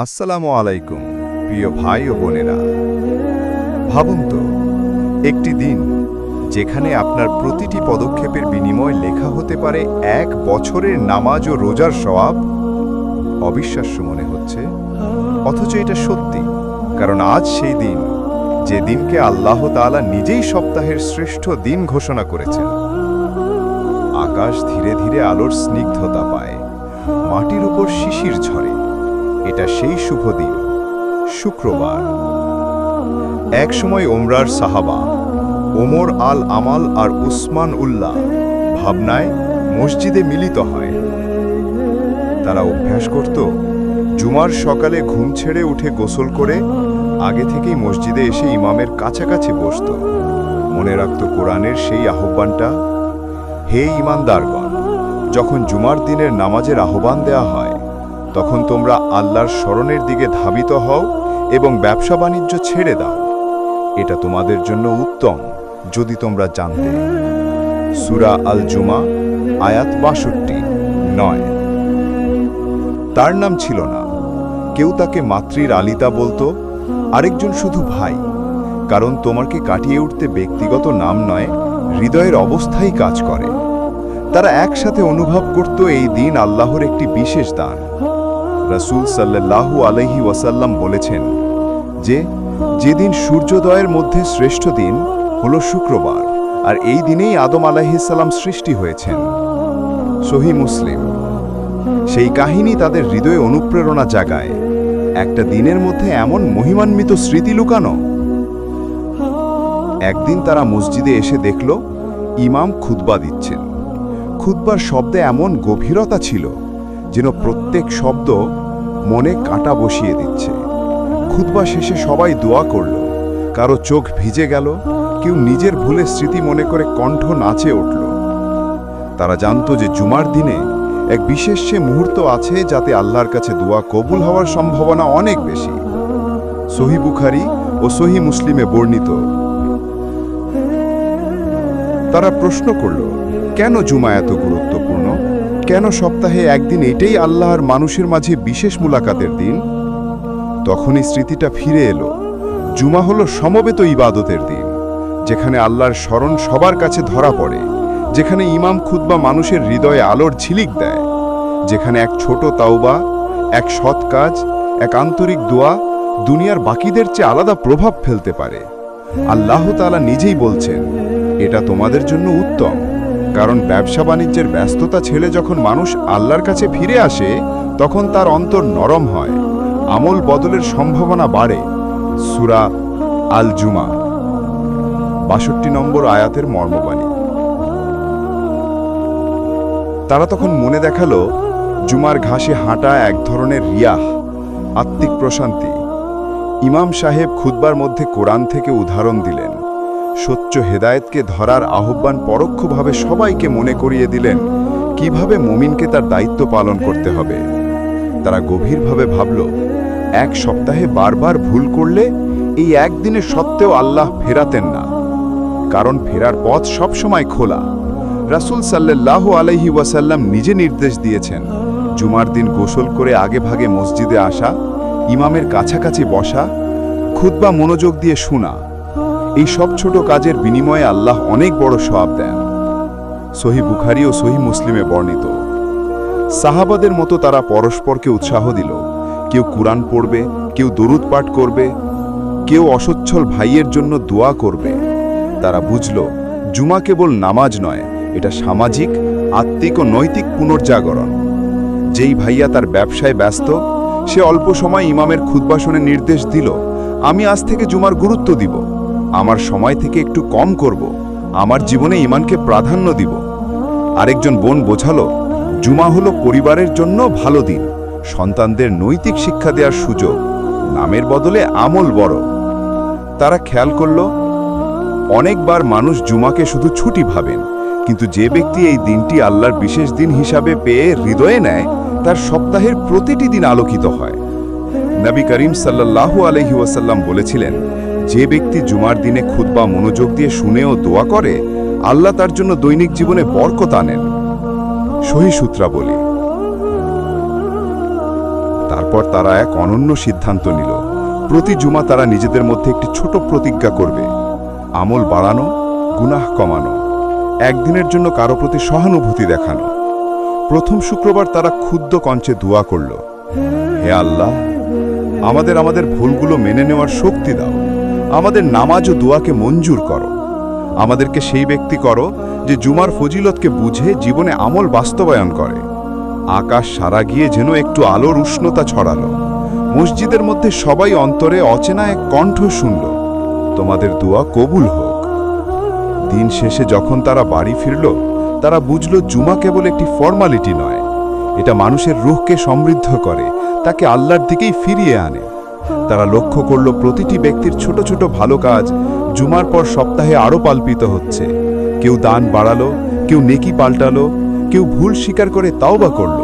আসসালামু আলাইকুম, প্রিয় ভাই ও বোনেরা। ভাবুন তো একটি দিন যেখানে আপনার প্রতিটি পদক্ষেপের বিনিময় লেখা হতে পারে এক বছরের নামাজ ও রোজার সওয়াব। অবিশ্বাস্য মনে হচ্ছে, অথচ এটা সত্যি, কারণ আজ সেই দিন যে দিনকে আল্লাহ তাআলা নিজেই সপ্তাহের শ্রেষ্ঠ দিন ঘোষণা করেছেন। আকাশ ধীরে ধীরে আলোর স্নিগ্ধতা পায়, মাটির উপর শিশির ঝরে এটা সেই শুভ দিন। শুক্রবার। এক সময় ওমরার সাহাবা, ওমর আল আমাল আর উসমান উল্লাহ ভাবনায় মসজিদে মিলিত হয়। তারা অভ্যাস করত, জুমার সকালে ঘুম ছেড়ে উঠে গোসল করে আগে থেকেই মসজিদে এসে ইমামের কাছাকাছি বসত। মনে রাখত কোরআনের সেই আহ্বানটা, হে ইমানদারগণ, যখন জুমার দিনের নামাজের আহ্বান দেয়া হয় তখন তোমরা আল্লাহর স্মরণের দিকে ধাবিত হও এবং ব্যবসা বাণিজ্য ছেড়ে দাও। এটা তোমাদের জন্য উত্তম, যদি তোমরা জানতে। সুরা আল জুমা আয়াত বাষট্টি, নয়। তার নাম ছিল না। কেউ তাকে মাতৃর আলিতা বলতো, আরেকজন শুধু ভাই। কারণ তোমাকে কাটিয়ে উঠতে ব্যক্তিগত নাম নয়, হৃদয়ের অবস্থাই কাজ করে। তারা একসাথে অনুভব করত এই দিন আল্লাহর একটি বিশেষ দান। রাসূল সাল্লাল্লাহু আলাইহি ওয়াসাল্লাম বলেছেন যে, যেদিন সূর্যোদয়ের মধ্যে শ্রেষ্ঠ দিন হলো শুক্রবার, আর এই দিনেই আদম আলাইহিসাল্লাম সৃষ্টি হয়েছেন। সহি মুসলিম। সেই কাহিনী তাদের হৃদয়ে অনুপ্রেরণা জাগায়। একটা দিনের মধ্যে এমন মহিমান্বিত স্মৃতি লুকানো। একদিন তারা মসজিদে এসে দেখল, ইমাম খুতবা দিচ্ছেন। খুতবার শব্দে এমন গভীরতা ছিল যেন প্রত্যেক শব্দ মনে কাঁটা বসিয়ে দিচ্ছে। খুতবা শেষে সবাই দোয়া করল। কারও চোখ ভিজে গেল, কেউ নিজের ভুলে স্মৃতি মনে করে কণ্ঠ নাচে উঠল। তারা জানতো যে জুমার দিনে এক বিশেষ সে মুহূর্ত আছে যাতে আল্লাহর কাছে দোয়া কবুল হওয়ার সম্ভাবনা অনেক বেশি। সহি বুখারি ও সহি মুসলিমে বর্ণিত। তারা প্রশ্ন করল, কেন জুমা এত গুরুত্বপূর্ণ কেন সপ্তাহে একদিন এটাই আল্লাহর মানুষের মাঝে বিশেষ মুলাকাতের দিন? তখনই স্মৃতিটা ফিরে এলো। জুমা হলো সমবেত ইবাদতের দিন, যেখানে আল্লাহর স্মরণ সবার কাছে ধরা পড়ে, যেখানে ইমাম খুতবা মানুষের হৃদয়ে আলোর ঝিলিক দেয়, যেখানে এক ছোট তাওবা, এক সৎ কাজ, এক আন্তরিক দোয়া দুনিয়ার বাকিদের চেয়ে আলাদা প্রভাব ফেলতে পারে। আল্লাহ তাআলা নিজেই বলছেন, এটা তোমাদের জন্য উত্তম। কারণ ব্যবসা বাণিজ্যের ব্যস্ততা ছেড়ে যখন মানুষ আল্লাহর কাছে ফিরে আসে, তখন তার অন্তর নরম হয়। আমল বদলের সম্ভাবনা বাড়ে। সুরা আল জুমা বাষট্টি নম্বর আয়াতের মর্মবাণী। তারা তখন মনে দেখাল, জুমার ঘাসে হাঁটা এক ধরনের রিয়াহ, আত্মিক প্রশান্তি। ইমাম সাহেব খুতবার মধ্যে কোরআন থেকে উদাহরণ দিলেন। সচ্চ হেদায়েতকে ধরার আহ্বান পরোক্ষভাবে সবাইকে মনে করিয়ে দিলেন, কীভাবে মুমিনকে তার দায়িত্ব পালন করতে হবে। তারা গভীরভাবে ভাবল, এক সপ্তাহে বারবার ভুল করলে এই একদিনে সত্ত্বেও আল্লাহ ফেরাতেন না। কারণ ফেরার পথ সবসময় খোলা। রাসূল সাল্লাল্লাহু আলাইহি ওয়াসাল্লাম নিজে নির্দেশ দিয়েছেন, জুমার দিন গোসল করে আগে ভাগে মসজিদে আসা, ইমামের কাছাকাছি বসা, খুতবা মনোযোগ দিয়ে শোনা। এই সব ছোট কাজের বিনিময়ে আল্লাহ অনেক বড় সওয়াব দেন। সহি বুখারি ও সহি মুসলিমে বর্ণিত। সাহাবাদের মতো তারা পরস্পরকে উৎসাহ দিল। কেউ কুরআন পড়বে, কেউ দরুদ পাঠ করবে, কেউ অসচ্ছল ভাইয়ের জন্য দোয়া করবে। তারা বুঝল, জুমা কেবল নামাজ নয়, এটা সামাজিক, আত্মিক ও নৈতিক পুনর্জাগরণ। যেই ভাইয়া তার ব্যবসায় ব্যস্ত, সে অল্প সময় ইমামের খুদ্বাসনে নির্দেশ দিল, আমি আজ থেকে জুমার গুরুত্ব দিব। আমার সময় থেকে একটু কম করব। আমার জীবনে ইমানকে প্রাধান্য দিব। আরেকজন বোন বোঝালো, জুমা হলো পরিবারের জন্য ভালো দিন। সন্তানদের নৈতিক শিক্ষা দেওয়ার সুযোগ, নামের বদলে আমল বড়। তারা খেয়াল করল, অনেকবার মানুষ জুমাকে শুধু ছুটি ভাবেন, কিন্তু যে ব্যক্তি এই দিনটি আল্লাহর বিশেষ দিন হিসাবে পেয়ে হৃদয়ে নেয়, তার সপ্তাহের প্রতিটি দিন আলোকিত হয়। নবী করিম সাল্লাল্লাহু আলহি ওয়াসাল্লাম বলেছিলেন যে ব্যক্তি জুমার দিনে খুতবা মনোযোগ দিয়ে শুনে ও দোয়া করে, আল্লাহ তার জন্য দৈনিক জীবনে বরকত আনেন। সহি সূত্রা বলি। তারপর তারা এক অনন্য সিদ্ধান্ত নিল। প্রতি জুমা তারা নিজেদের মধ্যে একটি ছোট প্রতিজ্ঞা করবে। আমল বাড়ানো, গুনাহ কমানো, একদিনের জন্য কারও প্রতি সহানুভূতি দেখানো। প্রথম শুক্রবার তারা ক্ষুদ্র কঞ্চে দোয়া করল, হে আল্লাহ, আমাদের আমাদের ভুলগুলো মেনে নেওয়ার শক্তি দাও। আমাদের নামাজ ও দোয়াকে মঞ্জুর করো। আমাদেরকে সেই ব্যক্তি করো যে জুমার ফজিলতকে বুঝে জীবনে আমল বাস্তবায়ন করে। আকাশ সারা গিয়ে যেন একটু আলোর উষ্ণতা ছড়ালো। মসজিদের মধ্যে সবাই অন্তরে অচেনা এক কণ্ঠ শুনল। তোমাদের দোয়া কবুল হোক। দিন শেষে যখন তারা বাড়ি ফিরল, তারা বুঝল জুমা কেবল একটি ফর্মালিটি নয়। এটা মানুষের রুহকে সমৃদ্ধ করে, তাকে আল্লাহর দিকেই ফিরিয়ে আনে। তারা লক্ষ্য করল প্রতিটি ব্যক্তির ছোট ছোট ভালো কাজ জুমার পর সপ্তাহে আরও পাল্পিত হচ্ছে। কেউ দান বাড়ালো, কেউ নেকি পাল্টালো, কেউ ভুল স্বীকার করে তাও বা করল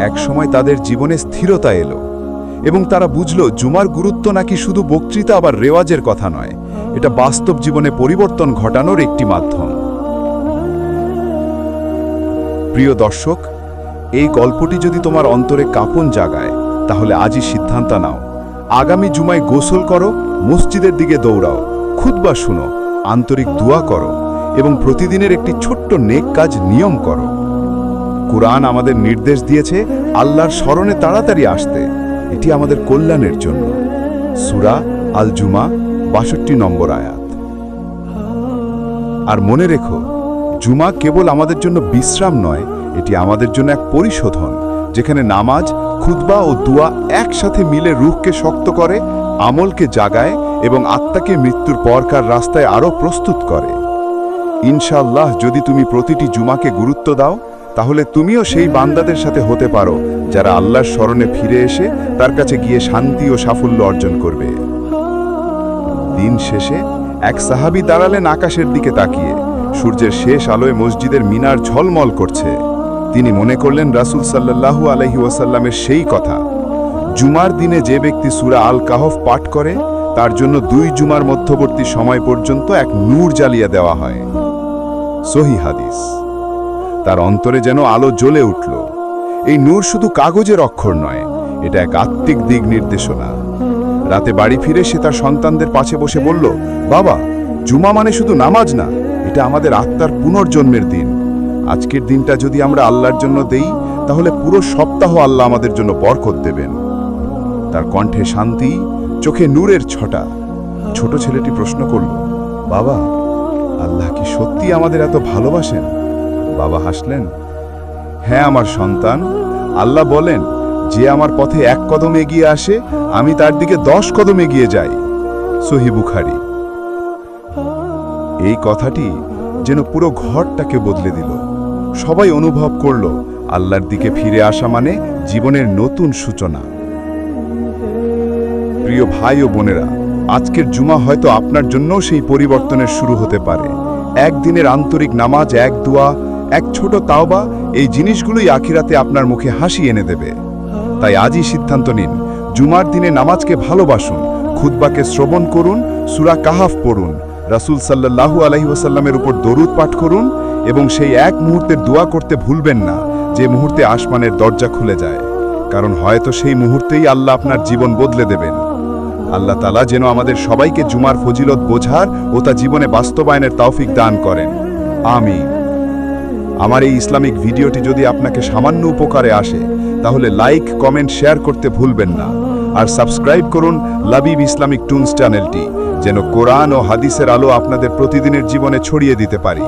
একসময় তাদের জীবনে স্থিরতা এলো এবং তারা বুঝল জুমার গুরুত্ব নাকি শুধু বক্তৃতা আবার রেওয়াজের কথা নয়, এটা বাস্তব জীবনে পরিবর্তন ঘটানোর একটি মাধ্যম। প্রিয় দর্শক, এই গল্পটি যদি তোমার অন্তরে কাঁপন জাগায়, তাহলে আজই সিদ্ধান্ত নাও। আগামী জুমায় গোসল করো, মসজিদের দিকে দৌড়াও। খুতবা শুনো, আন্তরিক দোয়া করো এবং প্রতিদিনের একটি ছোট্ট নেক কাজ নিয়ম করো। কুরআন আমাদের নির্দেশ দিয়েছে আল্লাহর স্মরণে তাড়াতাড়ি আসতে। এটি আমাদের কল্যাণের জন্য। সুরা আল জুমা বাষট্টি নম্বর আয়াত। আর মনে রেখো, জুমা কেবল আমাদের জন্য বিশ্রাম নয়, এটি আমাদের জন্য এক পরিশোধন, যেখানে নামাজ খুতবা ও দুয়া একসাথে মিলে রুহকে শক্ত করে, আমলকে জাগায় এবং আত্মাকে মৃত্যুর পরকার রাস্তায় আরও প্রস্তুত করে। ইনশাআল্লাহ যদি তুমি প্রতিটি জুমাকে গুরুত্ব দাও, তাহলে তুমিও সেই বান্দাদের সাথে হতে পারো, যারা আল্লাহর স্মরণে ফিরে এসে তার কাছে গিয়ে শান্তি ও সাফল্য অর্জন করবে। দিন শেষে এক সাহাবি দাঁড়ালেন আকাশের দিকে তাকিয়ে। সূর্যের শেষ আলোয় মসজিদের মিনার ঝলমল করছে। তিনি মনে করলেন রাসূল সাল্লাল্লাহু আলাইহি ওয়াসাল্লামের সেই কথা। জুমার দিনে যে ব্যক্তি সূরা আল কাহফ পাঠ করে, তার জন্য দুই জুমার মধ্যবর্তী সময় পর্যন্ত এক নূর জ্বালিয়ে দেওয়া হয়। সহি হাদিস। তার অন্তরে যেন আলো জ্বলে উঠল। এই নূর শুধু কাগজের অক্ষর নয়, এটা এক আত্মিক দিক নির্দেশনা। রাতে বাড়ি ফিরে সে তার সন্তানদের পাশে বসে বলল, বাবা, জুমা মানে শুধু নামাজ না, এটা আমাদের আত্মার পুনর্জন্মের দিন। আজকের দিনটা যদি আমরা আল্লাহর জন্য দেই, তাহলে পুরো সপ্তাহ আল্লাহ আমাদের জন্য বরকত দেবেন। তার কণ্ঠে শান্তি, চোখে নূরের ছটা। ছোট ছেলেটি প্রশ্ন করল, বাবা, আল্লাহ কি সত্যি আমাদের এত ভালোবাসেন? বাবা হাসলেন হ্যাঁ আমার সন্তান, আল্লাহ বলেন, যে আমার পথে এক কদম এগিয়ে আসে, আমি তার দিকে দশ কদম এগিয়ে যাই। সহি বুখারি। এই কথাটি যেন পুরো ঘরটাকে বদলে দিল। সবাই অনুভব করল আল্লাহর দিকে ফিরে আসা মানে জীবনের নতুন সূচনা। প্রিয় ভাই ও বোনেরা, আজকের জুমা হয়তো আপনার জন্যও সেই পরিবর্তনের শুরু হতে পারে। একদিনের আন্তরিক নামাজ, এক দোয়া, এক ছোট তাওবা, এই জিনিসগুলোই আখিরাতে আপনার মুখে হাসি এনে দেবে। তাই আজই সিদ্ধান্ত নিন, জুমার দিনে নামাজকে ভালোবাসুন, খুতবাকে শ্রবণ করুন, সুরা কাহাফ পড়ুন, রাসূল সাল্লাল্লাহু আলাইহি ওয়াসাল্লামের উপর দরুদ পাঠ করুন এবং সেই এক মুহূর্তের দোয়া করতে ভুলবেন না, যে মুহূর্তে আসমানের দরজা খুলে যায়। কারণ হয়তো সেই মুহূর্তেই আল্লাহ আপনার জীবন বদলে দেবেন। আল্লাহ তালা যেন আমাদের সবাইকে জুমার ফজিলত বোঝার ও তা জীবনে বাস্তবায়নের তৌফিক দান করেন। আমি আমার এই ইসলামিক ভিডিওটি যদি আপনাকে সামান্য উপকারে আসে, তাহলে লাইক, কমেন্ট, শেয়ার করতে ভুলবেন না। আর সাবস্ক্রাইব করুন লাবিব ইসলামিক টুনস চ্যানেলটি, যেন কোরআন ও হাদিসের আলো আপনাদের প্রতিদিনের জীবনে ছড়িয়ে দিতে পারি।